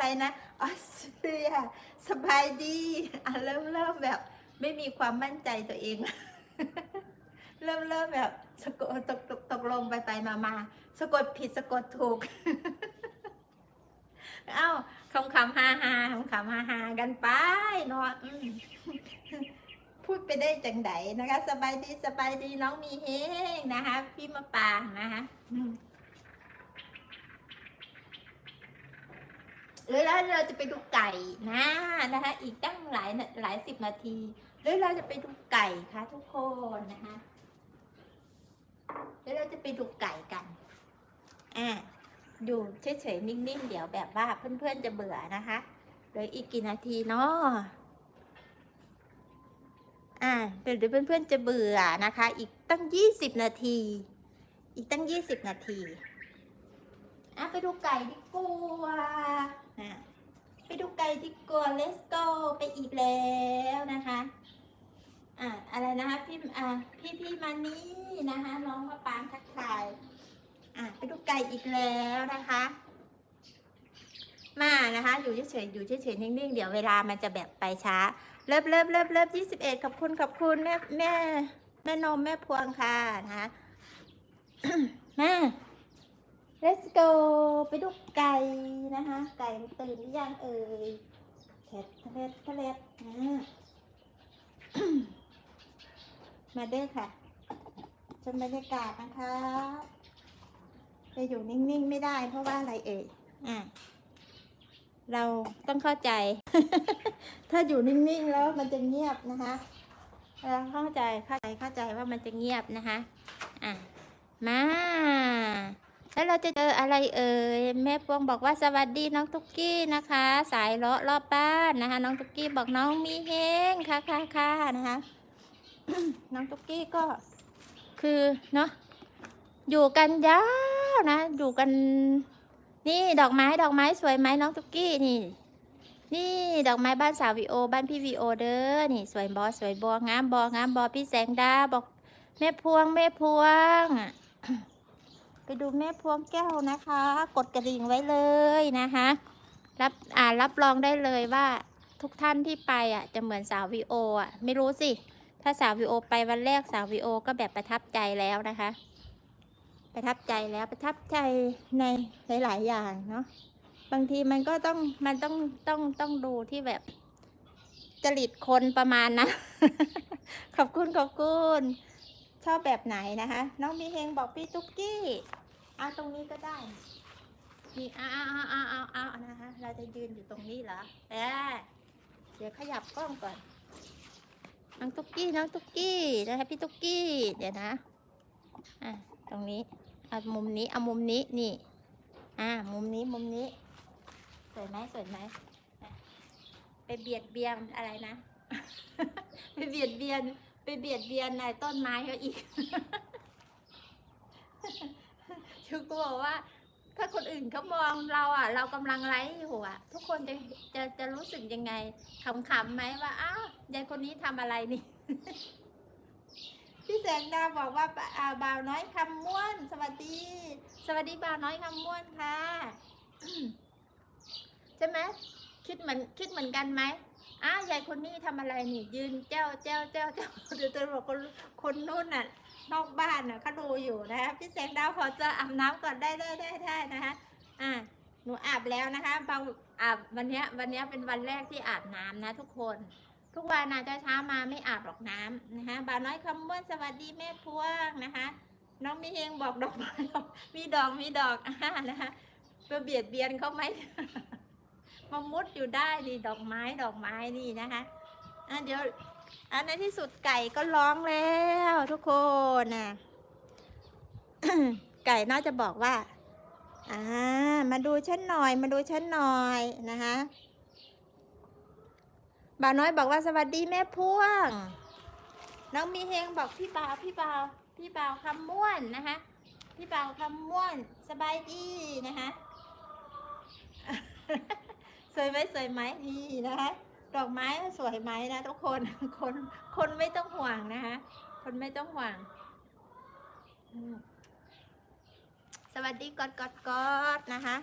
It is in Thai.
อะไรนะออสเตรียสบายดีอะเริ่มเริ่มแบบ ไม่มีความมั่นใจตัวเอง เริ่มเริ่มแบบสะกดตกตกตกลงไปไปมามาสะกดผิดสะกดถูกเอ้าคำคำฮาฮาคำคำฮาฮากันไปเนาะอืมพูดไปได้จังไดนะคะ สบายดีสบายดีน้องมีเฮงนะคะ พี่มะปางนะคะอืม หรือแล้วเราจะไปดูไก่นะนะคะอีกตั้งหลายหลายสิบนาที หรือเราจะไปดูไก่คะทุกคนนะคะหรือเราจะไปดูไก่กันอ่าดูเฉยๆนิ่งๆ เดี๋ยวแบบว่าเพื่อนๆจะเบื่อนะคะเหลืออีกกี่นาทีเนาะอ่าเดี๋ยวเพื่อนๆจะเบื่อนะคะ อีกตั้ง 20 นาที อีกตั้ง 20 นาที อะไปดูไก่ดีกว่าอะไปดูไก่ดีกว่า let's go ไปอีกแล้วนะคะอะอะไรนะคะพี่อะพี่พี่มานี่นะคะน้องมาปางทักทายอะไปดูไก่อีกแล้วนะคะ มานะคะ อยู่เฉยๆอยู่เฉยๆนิ่งๆ เดี๋ยวเวลามันจะแบบไปช้าเลิฟเลิฟเลิฟเลิฟยี่สิบเอ็ดขอบคุณขอบคุณแม่แม่แม่นมแม่พวงค่ะนะคะ มา let's go ไปดูไก่นะคะ ไก่มันตื่นหรือยังเอ่ยแทะทะเทะเลอ่ามาเด้อค่ะชมบรรยากาศนะคะจะอยู่นิ่งๆไม่ได้เพราะว่าอะไรเอ่ยอะเราต้องเข้าใจ ถ้าอยู่นิ่งๆแล้วมันจะเงียบนะคะเราเข้าใจเข้าใจเข้าใจว่ามันจะเงียบนะคะ อะ มา แล้วเราจะเจออะไรเอ่ยแม่พวงบอกว่าสวัสดีน้องตุ๊กกี้นะคะ สายเลาะรอบบ้านนะคะ น้องตุ๊กกี้บอกน้องมีเฮงค่ะค่ะค่ะนะคะน้องตุ๊กกี้ก็คือเนาะอยู่กันยาวนะ อยู่กัน นี่ดอกไม้ดอกไม้สวยไหมน้องตุ๊กกี้นี่ นี่ดอกไม้บ้านสาววีโอ บ้านพี่วีโอเด้อนี่ สวยบอสวยบองามบองามบอพี่แสงดาบอกแม่พวงแม่พวง ไปดูแม่พวงแก้วนะคะ กดกระดิ่งไว้เลยนะคะ รับอ่ารับรองได้เลยว่าทุกท่านที่ไปอะจะเหมือนสาววีโออะไม่รู้สิ ถ้าสาววีโอไปวันแรกสาววีโอก็แบบประทับใจแล้วนะคะ ประทับใจแล้วประทับใจในหลาย ๆ อย่างเนาะบางทีมันก็ต้องมันต้องต้องต้องดูที่แบบจริตคนประมาณนะ ขอบคุณขอบคุณ ชอบแบบไหนนะคะ น้องมีเฮงบอกพี่ตุ๊กกี้ อาตรงนี้ก็ได้นี่เอาเอาเอาเอาเอาเอานะคะเราจะยืนอยู่ตรงนี้เหรอเอ๊ะเดี๋ยวขยับกล้องก่อนน้องตุ๊กกี้น้องตุ๊กกี้นะคะพี่ตุ๊กกี้เดี๋ยวนะอะตรงนี้เอามุมนี้เอามุมนี้นี่อ่ามุมนี้มุมนี้ สวยไหมสวยไหมอะไปเบียดเบียนอะไรนะ ไปเบียดเบียน ไปเบียดเบียนในต้นไม้เขาอีก ชูกูบอกว่า ถ้าคนอื่นเขามองเราอะ เรากำลังไลฟ์อยู่อะทุกคนจะจะจะรู้สึกยังไงขำๆไหมว่าอ้าวยายคนนี้ทำอะไรนี่พี่แสงดาวบอกว่าอ่าบ่าวน้อยคำม้วน สวัสดี สวัสดีบ่าวน้อยคำม้วนค่ะใช่ไหมคิดเหมือนคิดเหมือนกันไหมอ้าวยายคนนี้ทำอะไรนี่ ยืนเจ้าเจ้าเจ้าเจ้าเดี๋ยวจะบอกคนคนนู้นน่ะ นอกบ้านน่ะเขาดูอยู่นะคะพี่แสงดาวขอจะอาบน้ำก่อนได้ได้ได้ได้นะคะอ่าหนูอาบแล้วนะคะบางอาบวันนี้วันนี้เป็นวันแรกที่อาบน้ำนะทุกคน ทุกวันนะเช้ามาไม่อาบหรอกน้ำนะคะบ่าน้อยคำม้วนสวัสดีแม่พวงนะคะ น้องมีเฮงบอกดอกไม้ดอกมีดอกมีดอกอ่านะคะเพื่อเบียดเบียนเขาไหมมามุดอยู่ได้นี่ดอกไม้ดอกไม้นี่นะคะอะเดี๋ยว อันในที่สุดไก่ก็ร้องแล้วทุกคนนะไก่น่าจะบอกว่า อ่า มาดูฉันหน่อย มาดูฉันหน่อยนะคะบ่าวน้อยบอกว่าสวัสดีแม่พ่วง น้องมีเฮงบอกพี่บ่าวพี่บ่าวพี่บ่าวคำม่วนนะคะพี่บ่าวคำม่วนสบายดีนะคะสวยไหมสวยไหมนี่นะคะ ดอกไม้สวยไหมนะทุกคน คน คนไม่ต้องห่วงนะคะ คนไม่ต้องห่วง สวัสดีกอดกอดกอดนะคะ